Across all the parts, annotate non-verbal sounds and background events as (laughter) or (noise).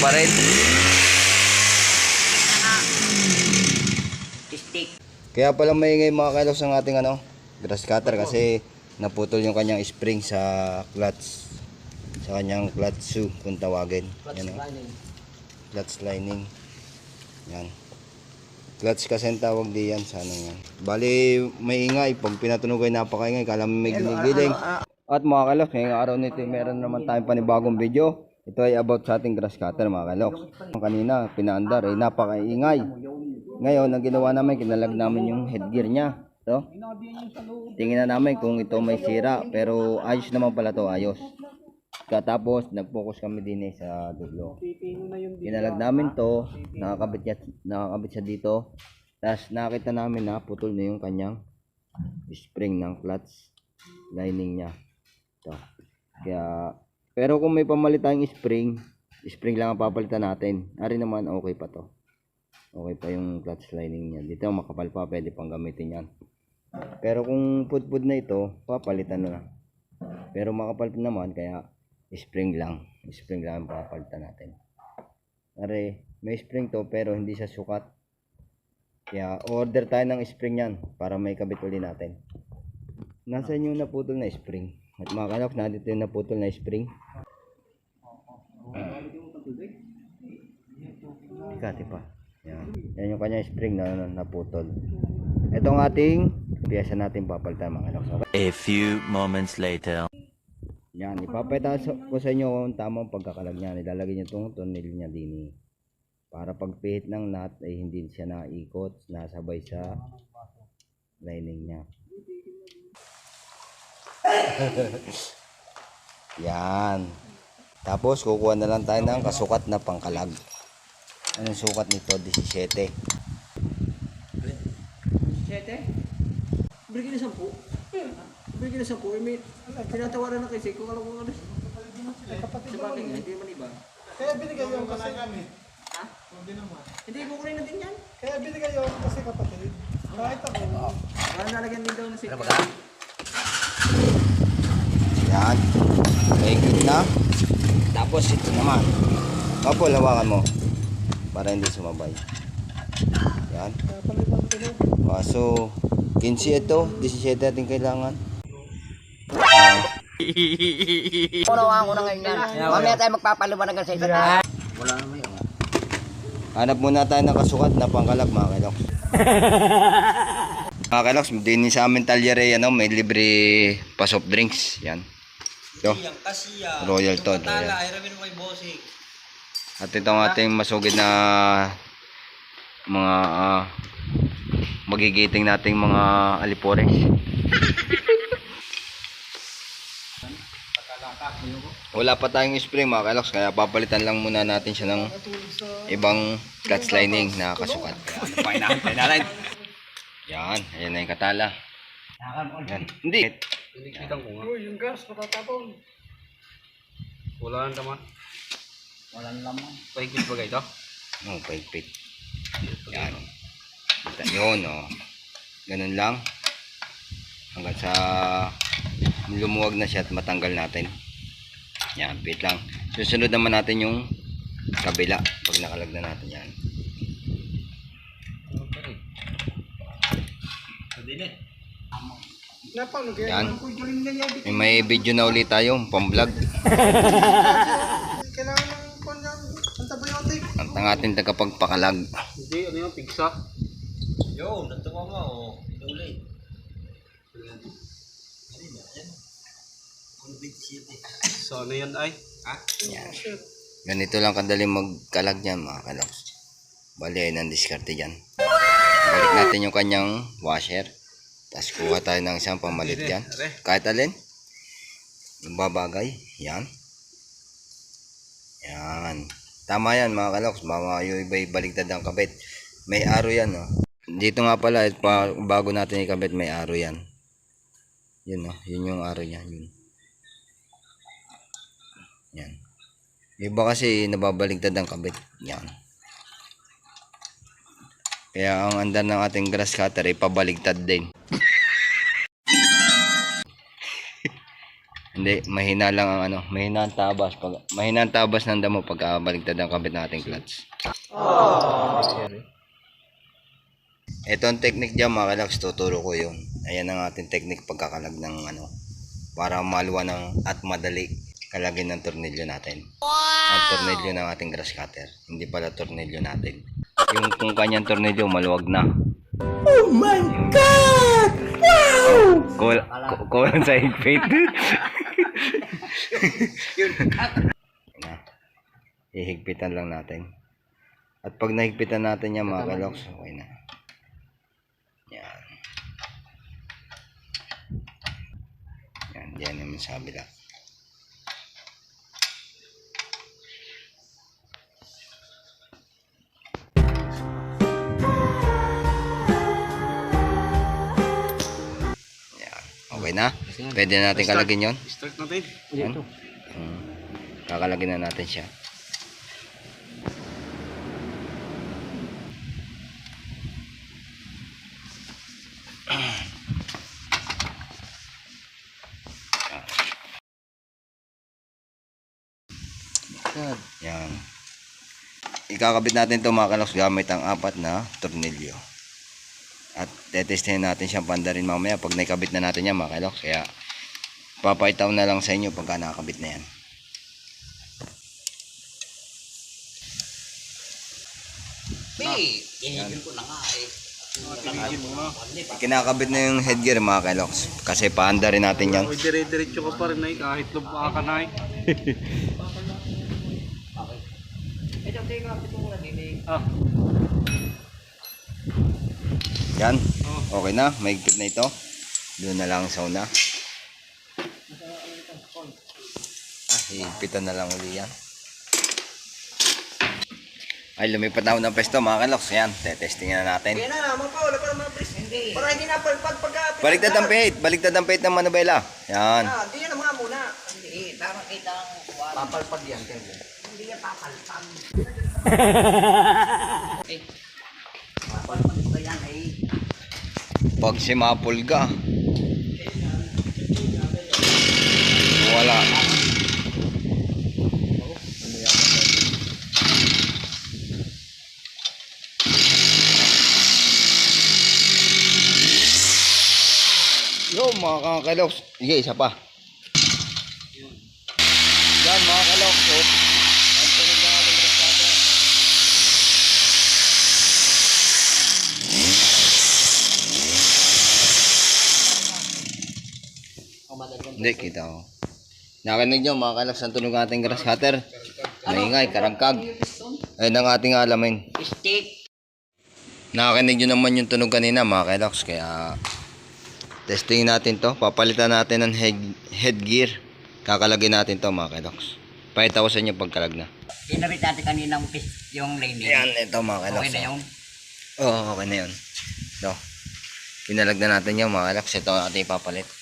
pa rin. Stick. Kaya pala maingay mga kailos ng ating ano, grass cutter kasi naputol yung kanyang spring sa clutch. Sa kanyang clutch shoe kung tawagin. Yan, oh. clutch lining. Yan. Clutch kasi ang tawag di yan sa ano yan. Bali, may ingay. Pag pinatunog ay napakaingay, kala may ginigiling. At mga kalok, ngayong araw nito, meron naman tayong panibagong video. Ito ay about sa ating grass cutter mga kalok. Kanina, pinaandar ay napakaingay. Ngayon, ang ginawa namin, kinalag namin yung headgear niya. So, tingin na namin kung ito may sira. Pero ayos naman pala to ayos. Katapos, nag-focus kami din eh sa dulo. Kinalag namin to, nakakabit, niya, nakakabit siya dito. Tapos nakita namin na putol na yung kanyang spring ng clutch lining niya. Ito. Kaya, pero kung may pamalit tayong spring, spring lang ang papalitan natin. Ari naman, okay pa to. Okay pa yung clutch lining niya. Dito makapal pa, pwede pang gamitin yan. Pero kung pudpud na ito, papalitan na. Pero makapal pa naman, kaya spring lang. Spring lang ang papalitan natin. Are, may spring to pero hindi siya sukat. Kaya order tayo ng spring yan para may kabit uli natin. Nasaan yung naputol na spring? At mga kanok, nandito yung naputol na spring. Ikati pa. Yan. Yan yung kanya spring na, na naputol. Ito ang ating piyesa natin papalitan mga kanok. So, A few moments later. yan, ipapita sa- ko sa inyo kung tamang pagkakalag niya. Nilalagay niyo itong tunnel niya din eh. Para pagpihit ng nut ay hindi siya naikot, nasabay sa lining niya. (laughs) yan. Tapos kukuha na lang tayo ng kasukat na pangkalag. Anong sukat nito? 17. Sete? Bigyan na sampu. Bigyan na sampu. Eh, may tinatawaran na kasi kung alam kung ano. Sa bagay nga, hindi man iba. Kaya binigay yung kasi kami. Ha? Hindi naman. Hindi, kukunin natin yan. Kaya binigay yung kasi kapatid. Kahit ako. Para nalagyan din daw ng safety. Yan. Mahigpit na. Tapos ito naman. Kapol, hawakan mo. Para hindi sumabay. Yan. Ah, so, 15 ito. 17 natin kailangan. Unawahan ko na ngayon yan. Mamaya tayo magpapaliwanagan sa isa. Wala naman yun. Hanap muna tayo ng kasukat na pangkalag mga kailoks. (laughs) mga kailoks, din sa amin talyere, ano, may libre pa soft drinks. Yan. Ito. Royal to. Royal. At ito ang ating masugid na mga ah, magigiting nating mga alipores. Wala pa tayong spring mga kailoks, kaya papalitan lang muna natin siya ng ibang clutch lining na kasukat. Kaya ano natin? Yan, ayan na yung katala. Yan. Hindi. Uy, yung gas, matatapon. Wala nang naman. Walang laman. Pahigpit ba ito? Oh, paigpit. Yan. Kita yun, oh. Ganun lang. Hanggang sa lumuwag na siya at matanggal natin. Yan, pit lang. Susunod naman natin yung kabila pag nakalag na natin yan. Napano kaya? Yan. May, may video na ulit tayo, pang-vlog. (laughs) Ang ating tagapagpakalag. Hindi, ano yung pigsa? Yo, natuwa mo. Oh. Uli. So ano yan ay? Yan. Ganito lang kadali magkalag niyan mga kalags. Bali ay nang diskarte dyan. Balik natin yung kanyang washer. Tapos kuha tayo ng isang pamalit dyan. Kahit alin. Babagay. Yan. Yan. Tama yan mga kaloks. Mga yung iba baligtad ang kabit. May aro yan. Oh. Dito nga pala, pa, bago natin ikabit, may aro yan. Yun oh. Yun yung aro niya. Yun. Yan. Iba kasi nababaligtad ang kabit. Yan. Kaya ang andar ng ating grass cutter ay pabaligtad din. Hindi, mahina lang ang ano, mahina ang tabas. Pag, mahina ang tabas ng damo pagka baligtad ang kabit nating clutch. Ito ang technique dyan mga kalags, tuturo ko yun. Ayan ang ating technique pagkakalag ng ano, para maluwa ng at madali kalagin ng tornilyo natin. Ang tornilyo ng ating grass cutter, hindi pala tornilyo natin. Yung kung kanyang tornilyo maluwag na. Oh my God! Wow! Kul ku- kulang sa higpit. (laughs) (laughs) na. Ihigpitan lang natin. At pag nahigpitan natin yan mga kaloks, okay na. Yan. Yan, yan naman sa kabila. Yan. Okay na? Pwede na natin kalagin yon. Start natin. Yan. Hmm. Kakalagin na natin siya. Yan. Ikakabit natin ito mga kaloks gamit ang apat na tornilyo. At tetestin natin siyang panda rin mamaya pag naikabit na natin yan mga kaloks. Kaya papakita ko na lang sa inyo pagka nakakabit na yan. Kinakabit na yung headgear mga kaloks. Kasi paanda rin natin yan. Dire-diretso ka pa rin ay kahit lumpa ka na ay. (laughs) Ah, Yan. Okay na. May na ito. Doon na lang sa una. Ah, higpitan na lang uli yan. Ay, lumipat na ako ng pesto mga kaloks. Yan, tetestingin na natin. Kaya na, mga pa, wala pa naman pres. Hindi. Para hindi na palpag pagka... Baliktad ang pihit. Baliktad ang pihit ng manubela. Yan. Ah, di yan mga muna. Hindi, tama kita ang Papalpag yan. Hindi yan papalpag. (laughs) eh, papalpag ba yan eh? Pag simapol ka. Wala. Yo, mga kakaloks. Sige, isa pa. Yan, mga kaloks. Oh. Ang tunog ng ating rescatter. Hindi, kita ko. Nakinig nyo, mga kaloks, ang tunog ng ating grass cutter. Maingay, karangkag. Ayun ang ating alamin. Stick. Nakakinig nyo naman yung tunog kanina mga kailoks kaya testing natin to papalitan natin ng head, headgear kakalagay natin to mga kailoks pakita ko sa inyo pagkalag na Kinabit natin kaninang pis yung lane yan ito mga kailoks Okay na yun. oo okay na yun ito pinalag na natin yung mga kailoks ito ang ating ipapalit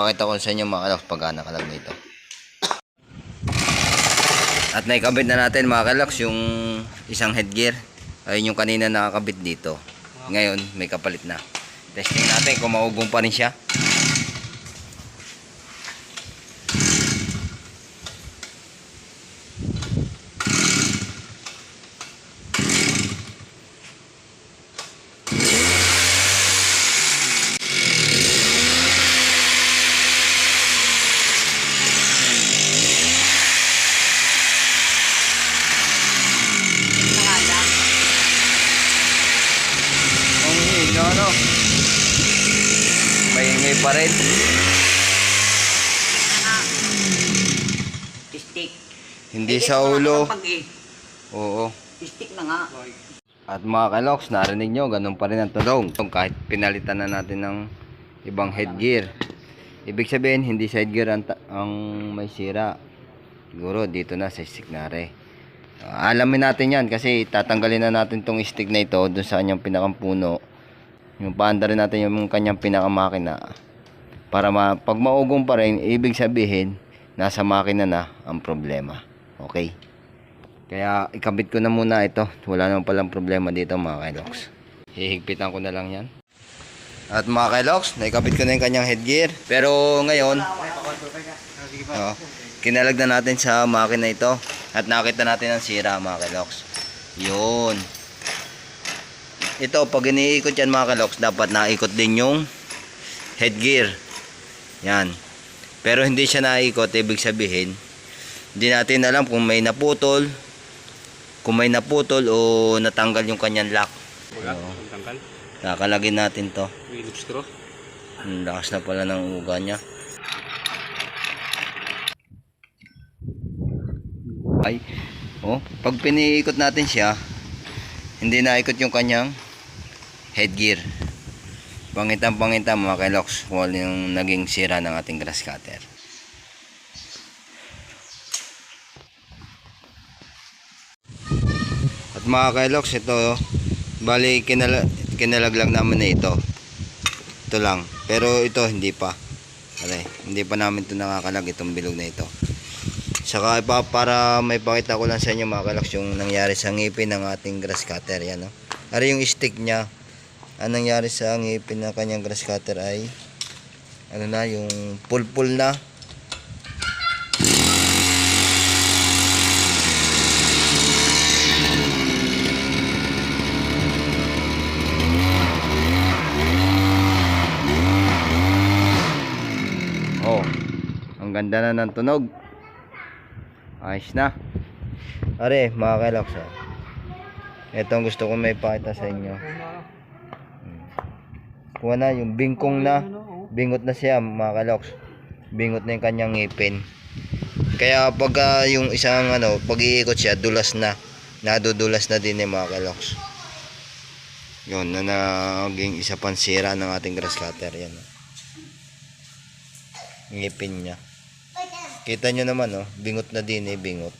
pakita ko sa inyo mga kailoks pagka nakalag na At naikabit na natin mga kaloks yung isang headgear. Ayun yung kanina nakakabit dito. Ngayon may kapalit na. Testing natin kung maugong pa rin siya. Ang hino ano. Maingay pa rin. Stick. Hindi sa ulo. Oo. Stick na nga. At mga kaloks, narinig nyo, ganun pa rin ang tulong. Kahit pinalitan na natin ng ibang headgear. Ibig sabihin, hindi sa headgear ang, ang may sira. Siguro, dito na sa stick na. Ah, alamin natin yan kasi tatanggalin na natin tong stick na ito dun sa kanyang pinakampuno. Yung paanda rin natin yung kanyang pinakamakina. Para ma pag maugong pa rin, ibig sabihin, nasa makina na ang problema. Okay? Kaya ikabit ko na muna ito. Wala naman palang problema dito mga kailoks. hihigpitan ko na lang yan. At mga kailoks, naikabit ko na yung kanyang headgear. Pero ngayon, oh, kinalag na natin sa makina ito. At nakita natin ang sira mga kailoks. Yun. Ito, pag iniikot yan mga kailoks, dapat naikot din yung headgear. Yan. Pero hindi siya naikot, ibig sabihin, hindi natin alam kung may naputol, kung may naputol o natanggal yung kanyang lock. Wala, Oo. tanggal. Kakalagin natin to. Phillips screw. Ang lakas na pala ng uga niya. Ay, oh, pag piniikot natin siya, hindi naikot yung kanyang headgear. Pangitan mga kailoks, wall yung naging sira ng ating grass cutter. Mga kailoks, ito, oh, bali kinala, kinalaglag namin na ito. Ito lang. Pero ito hindi pa. Alay, hindi pa namin ito nakakalag itong bilog na ito. Saka ipa, para may pakita ko lang sa inyo mga kalaks yung nangyari sa ngipin ng ating grass cutter. Yan, no? Ari yung stick niya. Ang nangyari sa ngipin ng kanyang grass cutter ay ano na, yung pulpul na. Oh, ang ganda na ng tunog. Ayos na. Are, mga kailoks. Oh. Ito ang gusto ko may pakita sa inyo. Hmm. Kuha na yung bingkong na. Bingot na siya, mga kailoks. Bingot na yung kanyang ngipin. Kaya pag ah, yung isang ano, pag iikot siya, dulas na. Nadudulas na din yung mga kailoks. Yun, na naging isa pang sira ng ating grass cutter. Yan. oh ngipin niya. Kita nyo naman, oh, bingot na din eh, bingot.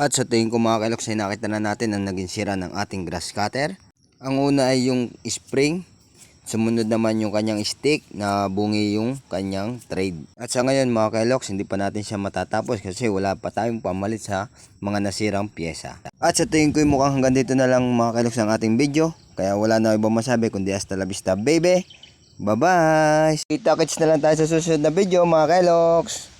At sa tingin ko mga kailoks ay nakita na natin ang naging sira ng ating grass cutter. Ang una ay yung spring. Sumunod naman yung kanyang stick na bungi yung kanyang trade. At sa ngayon mga kailoks, hindi pa natin siya matatapos kasi wala pa tayong pamalit sa mga nasirang pyesa. At sa tingin ko ay mukhang hanggang dito na lang mga kailoks ang ating video. Kaya wala na ibang masabi kundi hasta la vista baby. Bye-bye! Kita-kits na lang tayo sa susunod na video mga kailoks!